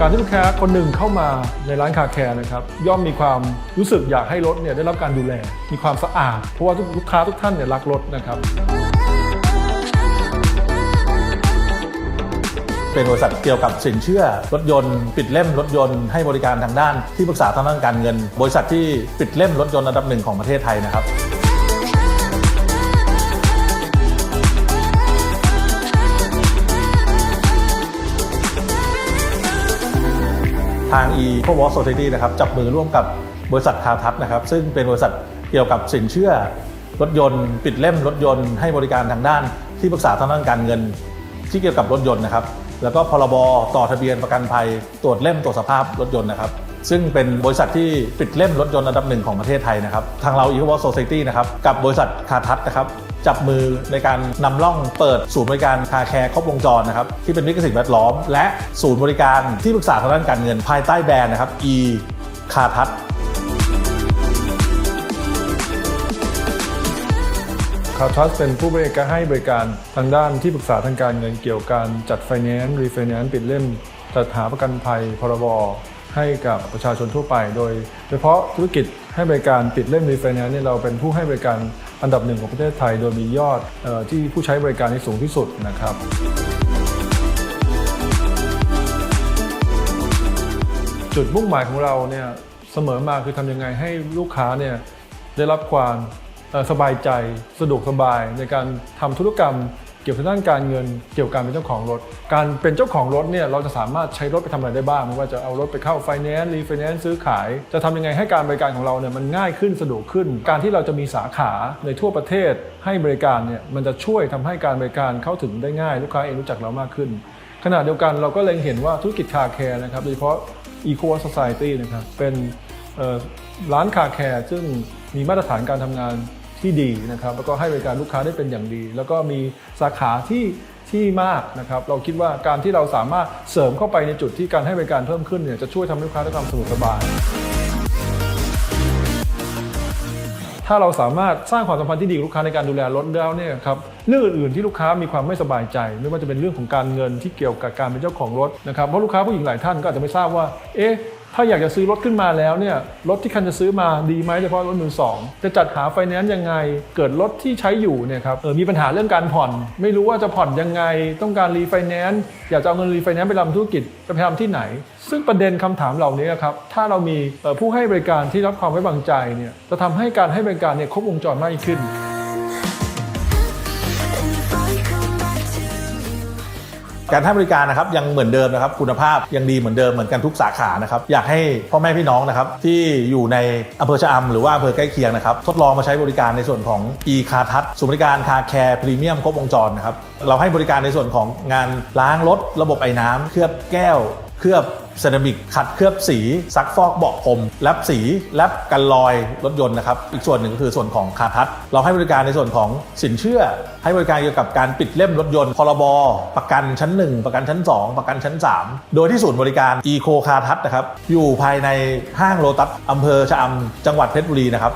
การที่ลูกค้าคนหนึ่งเข้ามาในร้านคาแคร์นะครับย่อมมีความรู้สึกอยากให้รถเนี่ยได้รับการดูแล มีความสะอาด เพราะว่าลูกค้าทุกท่านเนี่ยรักรถนะครับเป็นบริษัทเกี่ยวกับสินเชื่อรถยนต์ ปิดเล่มรถยนต์ให้บริการทางด้านที่ปรึกษาทางด้านการเงิน บริษัทที่ปิดเล่มรถยนต์อันดับหนึ่งของประเทศไทยนะครับ ทาง e c o w a l Society นะครับจับมือร่วมกับบริษัทคาทัศนะครับ ซึ่งเป็นบริษัทเกี่ยวกับสินเชื่อรถยนต์ ปิดเล่มรถยนต์ให้บริการทางด้านที่ปรึกษาทางด้านการเงิน ที่เกี่ยวกับรถยนต์นะครับ แล้วก็พรบต่อทะเบียนประกันภัยตรวจเล่มตรวจสภาพรถยนต์นะครับ ซึ่งเป็นบริษัทที่ปิดเล่มรถยนต์อันดับหนึ่งของประเทศไทยนะครับ ทางเรา e c o w a l k Society นะครับกับบริษัทคาทัศนะครับ จับมือในการนำร่องเปิดศูนย์บริการคาแคร์ครบวงจรนะครับที่เป็นมิตรกับสิ่งแวดล้อม และศูนย์บริการที่ปรึกษาทางด้านการเงินภายใต้แบรนด์นะครับ e คาทัศคาทัสเป็นผู้บริการให้บริการทางด้านที่ปรึกษาทางการเงินเกี่ยวกับการจัดไฟแนนซ์รีไฟแนนซ์ปิดเล่ม จัดหาประกันภัยพรบให้กับประชาชนทั่วไป โดยเฉพาะธุรกิจให้บริการปิดเล่มรีไฟแนนซ์เนี่ยเราเป็นผู้ให้บริการ อันดับหนึ่งของประเทศไทย โดยมียอดออที่ผู้ใช้บริการที่สูงที่สุดนะครับจุดมุ่งหมายของเราเนี่ยเสมอมาคือทำยังไงให้ลูกค้าเนี่ยได้รับความสบายใจสะดวกสบายในการทำธุรกรรม กี่ยวกับด้านการเงินเกี่ยวกับการเป็นเจ้าของรถ การเป็นเจ้าของรถเนี่ยเราจะสามารถใช้รถไปทำอะไรได้บ้างไม่ว่าจะเอารถไปเข้าไฟแนนซ์รีไฟแนนซ์ซื้อขาย จะทำยังไงให้การบริการของเราเนี่ยมันง่ายขึ้นสะดวกขึ้น การที่เราจะมีสาขาในทั่วประเทศให้บริการเนี่ยมันจะช่วยทำให้การบริการเข้าถึงได้ง่าย ลูกค้าเองรู้จักเรามากขึ้น ขณะเดียวกันเราก็เล็งเห็นว่าธุรกิจคาร์แคร์นะครับโดยเฉพาะ Eco Society นะครับเป็นร้านคาแคร์ซึ่งมีมาตรฐานการทำงาน ที่ดีนะครับแล้วก็ให้บริการลูกค้าได้เป็นอย่างดี แล้วก็มีสาขาที่ที่มากนะครับเราคิดว่าการที่เราสามารถเสริมเข้าไปในจุดที่การให้บริการเพิ่มขึ้นเนี่ยจะช่วยทำให้ลูกค้าได้ความสะดวกสบาย ถ้าเราสามารถสร้างความสัมพันธ์ที่ดีกับลูกค้าในการดูแลรถแล้วเนี่ยครับเรื่องอื่นๆที่ลูกค้ามีความไม่สบายใจ ไม่ว่าจะเป็นเรื่องของการเงินที่เกี่ยวกับการเป็นเจ้าของรถนะครับเพราะลูกค้าผู้หญิงหลายท่านก็อาจจะไม่ทราบว่าเอ๊ะ ถ้าอยากจะซื้อรถขึ้นมาแล้วเนี่ยรถที่คันจะซื้อมาดีไหมโดยเฉพาะรถมือสองจะจัดหาไฟแนนซ์ยังไง เกิดรถที่ใช้อยู่เนี่ยครับเออมีปัญหาเรื่องการผ่อน ไม่รู้ว่าจะผ่อนยังไง ต้องการรีไฟแนนซ์อยากจะเอาเงินรีไฟแนนซ์ไปทำธุรกิจจะไปทำที่ไหน ซึ่งประเด็นคำถามเหล่านี้ครับถ้าเรามีผู้ให้บริการที่รับความไว้วางใจเนี่ยจะทำให้การให้บริการเนี่ยครบวงจรมากยิ่งขึ้น การให้บริการนะครับยังเหมือนเดิมนะครับคุณภาพยังดีเหมือนเดิมเหมือนกันทุกสาขานะครับอยากให้พ่อแม่พี่น้องนะครับที่อยู่ในอำเภอชะอำหรือว่าอำเภอใกล้เคียงนะครับทดลองมาใช้บริการในส่วนของ e คาทัศศูนย์บริการคาแคร์พรีเมียมครบวงจรนะครับเราให้บริการในส่วนของงานล้างรถระบบไอ้น้ำเคลือบแก้ว เคลือบเซรามิกขัดเคลือบสี ซักฟอกเบาะพรมแลบสีแลบกันรอยรถยนต์นะครับ อีกส่วนหนึ่งก็คือส่วนของคาทัศเราให้บริการในส่วนของสินเชื่อ ให้บริการเกี่ยวกับการปิดเล่มรถยนต์พรบประกันชั้น 1 ประกันชั้น 2 ประกันชั้น 3 โดยที่ศูนย์บริการ Eco คาทัศนะครับอยู่ภายในห้างโลตัสอำเภอชะอำจังหวัดเพชรบุรีนะครับ